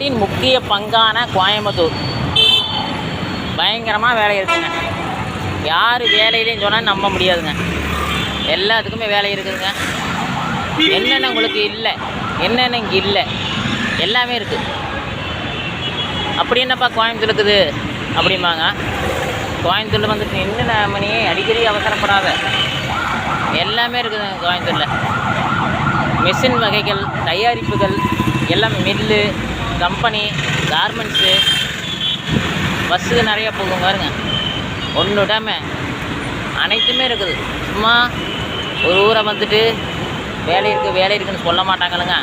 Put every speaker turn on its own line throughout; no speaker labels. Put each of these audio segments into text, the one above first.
நாட்டின் முக்கிய பங்கான கோயம்புத்தூர். பயங்கரமாக வேலை இருக்குதுங்க. யார் வேலையிலையும் சொன்னால் நம்ப முடியாதுங்க. எல்லாத்துக்குமே வேலை இருக்குதுங்க. என்னென்ன உங்களுக்கு இல்லை என்னென்ன இங்கே இல்லை எல்லாமே இருக்குது அப்படி என்னப்பா கோயம்புத்தூர் இருக்குது? அப்படிம்பாங்க. கோயம்புத்தூரில் வந்துட்டு என்ன மணி அடிக்கடி அவசரப்படாத. எல்லாமே இருக்குதுங்க கோயம்புத்தூரில். மிஷின் வகைகள் தயாரிப்புகள் எல்லாம் மில்லு கம்பெனி கார்மெண்ட்ஸு பஸ்ஸு நிறையா போகும் பாருங்க. ஒன்று விடாம அனைத்துமே இருக்குது. சும்மா ஒரு ஊரை வந்துட்டு வேலை இருக்குது வேலை இருக்குன்னு சொல்ல மாட்டாங்களுங்க.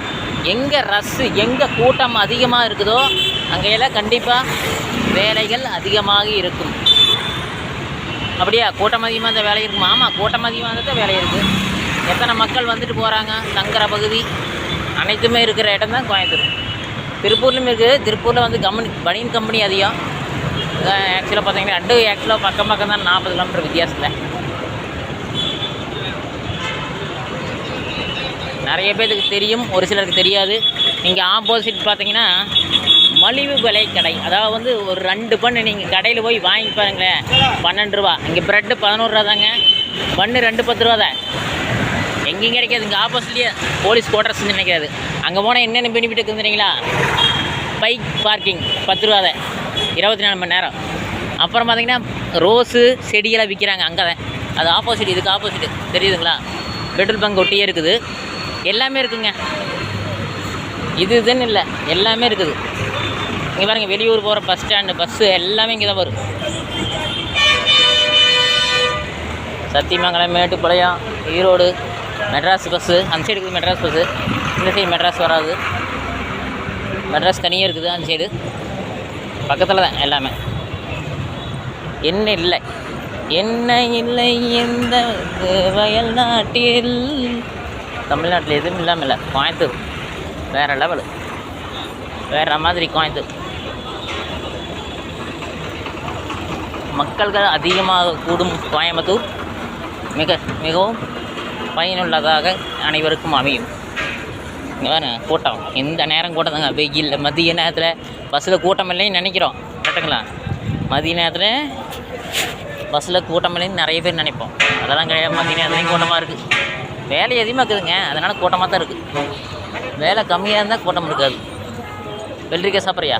எங்கே ரஸ்ஸு எங்கே கூட்டம் அதிகமாக இருக்குதோ அங்கெல்லாம் கண்டிப்பாக வேலைகள் அதிகமாக இருக்கும். அப்படியா? கூட்டம் அதிகமாக இருந்தால் வேலை இருக்குமா. ஆமாம் கூட்டம் அதிகமாக இருந்தால் வேலை இருக்குது எத்தனை மக்கள் வந்துட்டு போகிறாங்க தங்குற பகுதி அனைத்துமே இருக்கிற இடம் தான் கோயம்புத்தூர். திருப்பூர்லேயும் இருக்குது திருப்பூரில் வந்து கம்பெனி பனியன் கம்பெனி அதிகம். ஆக்சுவலாக பார்த்தீங்கன்னா ரெண்டு ஆக்சுவலாக பக்கம் பக்கம் தான் நாற்பது கிலோமீட்டர் வித்தியாசத்தில். நிறைய பேருக்கு தெரியும் ஒரு சிலருக்கு தெரியாது. இங்கே ஆப்போசிட் பார்த்தீங்கன்னா மலிவு விலை கடை. அதாவது வந்து ஒரு ரெண்டு பண்ணு நீங்கள் கடையில் போய் வாங்கி பாருங்களேன். பன்னெண்டு ரூபா. இங்கே ப்ரெட்டு பதினோருவா தாங்க. பண்ணு ரெண்டு பத்து ரூபா தான். எங்கேயும் கிடைக்காது. இங்கே ஆப்போசிட்லேயே போலீஸ் குவார்டர்ஸ் நினைக்காது அங்கே போனால் என்னென்ன பெனிஃபிட் இருக்குது தெரியுங்களா? பைக் பார்க்கிங் பத்து ரூபா தான். இருபத்தி நாலு மணி நேரம். அப்புறம் பார்த்தீங்கன்னா ரோஸு செடியெல்லாம் விற்கிறாங்க அங்கே தான். அது ஆப்போசிட் இதுக்கு ஆப்போசிட் தெரியுதுங்களா? பெட்ரோல் பங்க் ஒட்டியே இருக்குது. எல்லாமே இருக்குங்க. இது இதுன்னு இல்லை எல்லாமே இருக்குது. இங்கே பாருங்க வெளியூர் போகிற பஸ் ஸ்டாண்டு பஸ்ஸு எல்லாமே இங்கே தான் வரும். சத்தியமங்கலம் மேட்டுப்பாளையம் ஈரோடு மெட்ராஸ் பஸ்ஸு அந்த சைடு இருக்குது மெட்ராஸ் பஸ்ஸு இந்த சைடு மெட்ராஸ் வராது. மெட்ராஸ் தனியாக இருக்குது அந்த சைடு பக்கத்தில் தான் எல்லாமே. என்ன இல்லை. என்ன இல்லை எந்த வயல் நாட்டில் தமிழ்நாட்டில் எதுவும் இல்லாமல் இல்லை. கோயம்புத்தூர். வேறு லெவல் வேறு மாதிரி கோயம்புத்தூர். மக்கள்கள் அதிகமாக கூடும் கோயம்புத்தூர். மிக மிகவும் பயனுள்ளதாக அனைவருக்கும் அமையும். வேறு கூட்டம். எந்த நேரம் கூட்டம் தாங்க வெயில் மதிய நேரத்தில் பஸ்ஸில் கூட்டம் இல்லைன்னு நினைக்கிறோம். கரெக்டுங்களா மதிய நேரத்தில் பஸ்ஸில் கூட்டம் இல்லைன்னு நிறைய பேர் நினைப்போம். அதெல்லாம் கிடையாது. மதிய நேரத்துலையும் கூட்டமாக இருக்குது வேலை அதிகமாக இருக்குதுங்க. அதனால் கூட்டமாக தான் இருக்குது வேலை கம்மியாக இருந்தால் கூட்டம் இருக்காது. வெள்ளரிக்காய் சாப்பிட்றியா?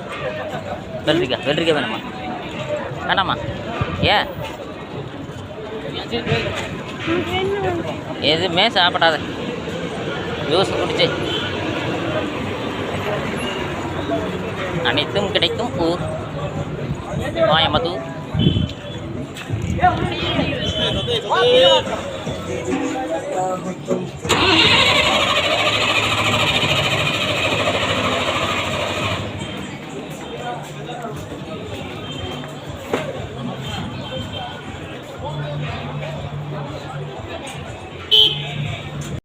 வெள்ளரிக்காய் வெள்ளரிக்காய் வேணுமா? வேணாமா ஏன்? எதுவுமே சாப்பிடாத. ஜூஸ் குடிச்சு அனைத்தும் கிடைக்கும் ஊர் கோயம்புத்தூர்
Thank you.